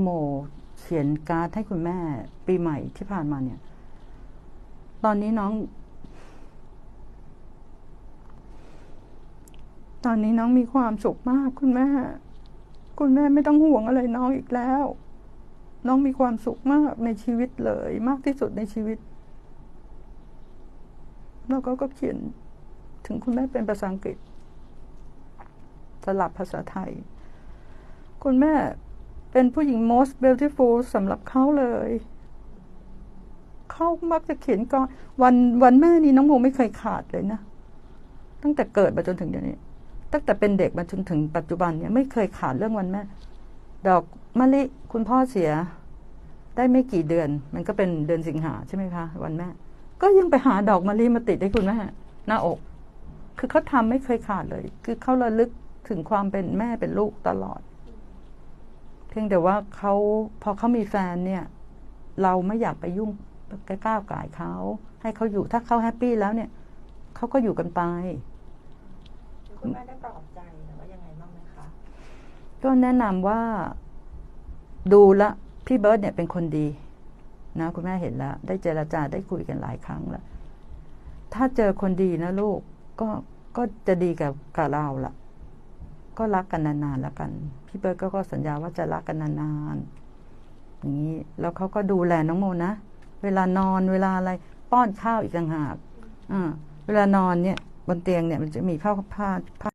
โมเขียนการ์ดให้คุณแม่ปีใหม่ที่ผ่านมาเนี่ย ตอนนี้น้อง ตอนนี้น้องมีความสุขมากคุณแม่ คุณแม่ไม่ต้องห่วงอะไรน้องอีกแล้ว น้องมีความสุขมากในชีวิตเลย มากที่สุดในชีวิต แล้วก็ก็เขียนถึงคุณแม่เป็นภาษาอังกฤษ สลับภาษาไทย คุณแม่ เป็นผู้หญิง most beautiful สำหรับเขาเลย เขามักจะเขียนก่อนวันวันแม่นี่น้องโมไม่เคยขาดเลยนะ ตั้งแต่เกิดมาจนถึงเดี๋ยวนี้ ตั้งแต่เป็นเด็กมาจนถึงปัจจุบันเนี่ยไม่เคยขาดเรื่องวันแม่ ดอกมะลิคุณพ่อเสีย ได้ไม่กี่เดือน มันก็เป็นเดือนสิงหาใช่ไหมคะ วันแม่ ก็ยังไปหาดอกมะลิมาติดให้คุณแม่หน้าอก คือเขาทำไม่เคยขาดเลย คือเขาระลึกถึงความเป็นแม่เป็นลูกตลอด เพียงแต่ว่าเขาพอเขามีแฟนเนี่ย เราไม่อยากไปยุ่งไปก้าวไก่ายเขาให้เขาอยู่ถ้าเขาแฮปปี้แล้วเนี่ยเขาก็อยู่กันไปคุณแม่ได้ปลอบใจหรือว่ายังไงบ้างไหมคะก็แนะนำว่าดูละพี่เบิร์ตเนี่ยเป็นคนดีนะคุณแม่เห็นแล้วได้เจรจาได้คุยกันหลายครั้งแล้วถ้าเจอคนดีนะลูกก็ก็จะดีกับกับเราละ่ะ ก็รักกันนานๆแล้วกัน พี่เบิร์ดก็ก็สัญญาว่าจะรักกันนานๆอย่างนี้แล้วเขาก็ดูแลน้องโมนะเวลานอนเวลาอะไรป้อนข้าวอีกต่างหากอ่าเวลานอนเนี่ยบนเตียงเนี่ยมันจะมีผ้าผ้าผ้า